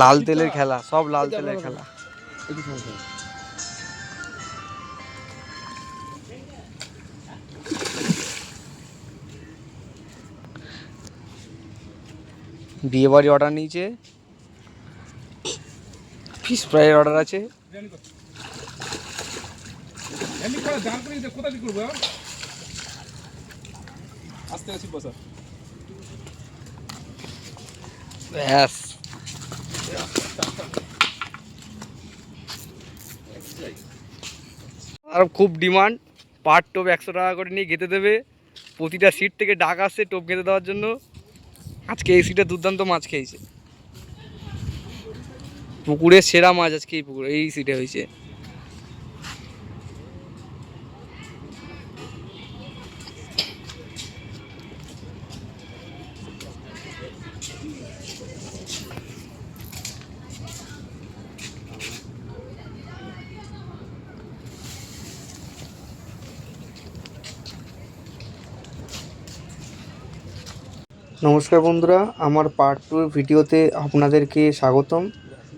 লাল তেলের খেলা সব লাল তেলের খেলা। বিয়ে বাড়ি অর্ডার নিয়েছে। ফিশ ফ্রাইয়ের অর্ডার আছে। ব্যাস। আর খুব ডিমান্ড। পার টোপ একশো টাকা করে নিয়ে গেতে দেবে। প্রতিটা সিট থেকে ডাক আসছে টোপ গেঁথে দেওয়ার জন্য। আজকে এই সিটে দুর্দান্ত মাছ খেয়েছে। পুকুরে সেরা মাছ আজকে এই পুকুরে, এই সিটে হয়েছে। নমস্কার বন্ধুরা, আমার পার্ট টু ভিডিওতে আপনাদেরকে স্বাগতম।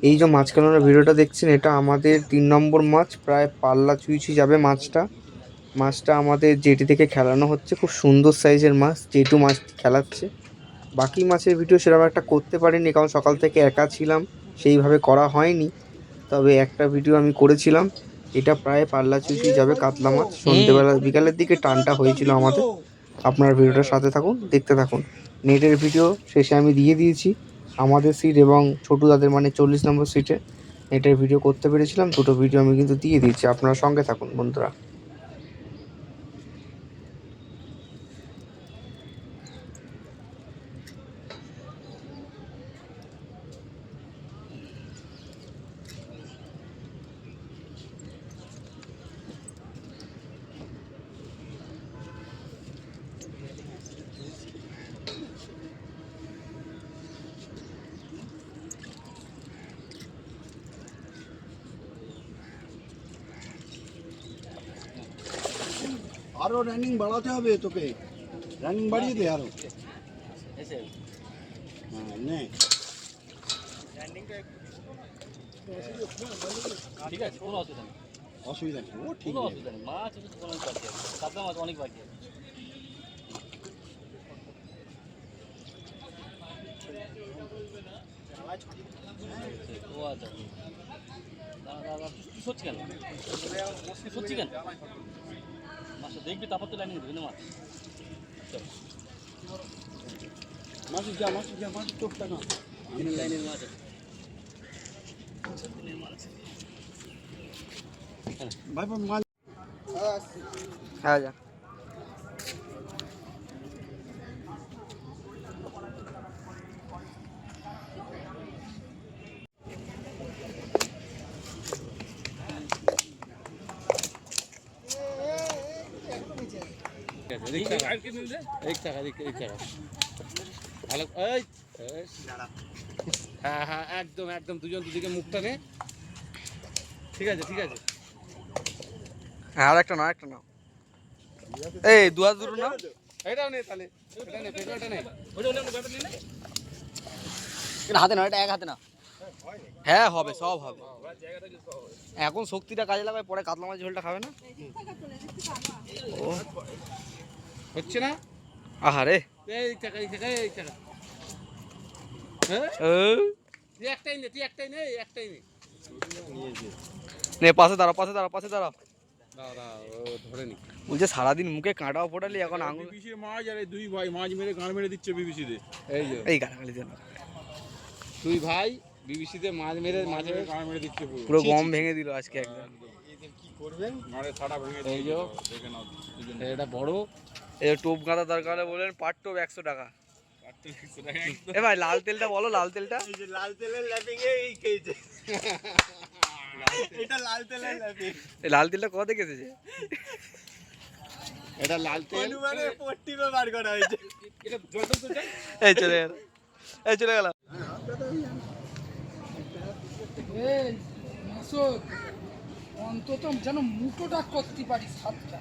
এই যে মাছ কেনার ভিডিওটা দেখছেন, এটা আমাদের তিন নম্বর মাছ, প্রায় পাল্লা চুইছি যাবে মাছটা। মাছটা আমাদের জেটি থেকে খেলানো হচ্ছে, খুব সুন্দর সাইজের মাছ, জেটু মাছ খেলাচ্ছে। বাকি মাছের ভিডিও সেরকম একটা করতে পারিনি, কারণ সকাল থেকে একা ছিলাম, সেইভাবে করা হয়নি। তবে একটা ভিডিও আমি করেছিলাম, এটা প্রায় পাল্লা চুইছি যাবে কাতলা মাছ। সন্ধ্যেবেলা বিকালের দিকে টানটা হয়েছিল আমাদের। আপনার ভিডিওটার সাথে থাকুন, দেখতে থাকুন। নেটের ভিডিও শেষে আমি দিয়ে দিয়েছি। আমাদের সিট এবং ছোটু দাদের মানে চল্লিশ নম্বর সিটে নেটের ভিডিও করতে পেরেছিলাম। দুটো ভিডিও আমি কিন্তু দিয়ে দিয়েছি। আপনার সঙ্গে থাকুন, বন্ধুরা। আরও রানিং বাড়াতে হবে তোকে। রানিং বাড়িয়ে দে আরও। হ্যাঁ নে। ঠিক আছে কোনো অসুবিধা নেই। অসুবিধা নেই। ও ঠিক অসুবিধা নেই। মাছ কোনো বাকি আছে। কাতলা মাছ অনেক বাকি আছে। আচ্ছা। সরছি কেন? সরছি কেন? মাছটা দেখবি তারপর তো লাইনে দেবে না মাছ মাসি যা মাসি যা মাসি চোখটা না আমি লাইনের মাছ ভাই মাছ হ্যাঁ যা। এক টাকা এক টাকা ভালো এই এই। হ্যাঁ হ্যাঁ একদম একদম। দুজন দুদিকে মুখটা নে ঠিক আছে ঠিক আছে। হ্যাঁ আর একটা না একটা না এই দু হাত দুটো না এটাও নে তাহলে। এটা নে পেটোটা নে। হাতে না এটা এক হাতে না হ্যাঁ হবে সব হবে। এখন শক্তিটা কাজে লাগায় পরে কাতলা মাছ ঝোলটা খাবে না? হচ্ছে না? আহারে। এই টাকা এই টাকা এই টাকা। হ্যাঁ? ও, তুই একটাই নে তুই একটাই নে একটাই নে। নে পাশে দাঁড়াও পাশে দাঁড়াও পাশে দাঁড়াও দাঁড়া বলছে সারাদিন মুখে কাঁটাও ফোটালি এখন আঙুল মাছ আর দুই ভাই মাছ মেরে মেরে দিচ্ছে বিবিসিতে। এই যে। এই ভাই বিবিসিতে মাছ মেরে মাঝে গান মেরে দিচ্ছে পুরো। গম ভেঙে দিল আজকে একদম। গাড়ে ছাড়া ভেঙে এই যে। এটা বড়। এই টোপ গাঁদা দরকার হলে বললেন পাট টোপ একশো টাকা। এ ভাই লাল তেলটা বলো লাল তেলটা। লাল তেলের ল্যাপিং এই খেয়েছে। এটা লাল তেলের ল্যাপিং। এই লাল তেলটা থেকে এসেছে? এটা লাল তেল। অনুমানে পট্টিমে বার করা হয়েছে। এটা জলটা তো এই চলে গেল। এই চলে গেল। এই মাসুদ অন্তত যেন মুটোটা করতে পারি সাতটা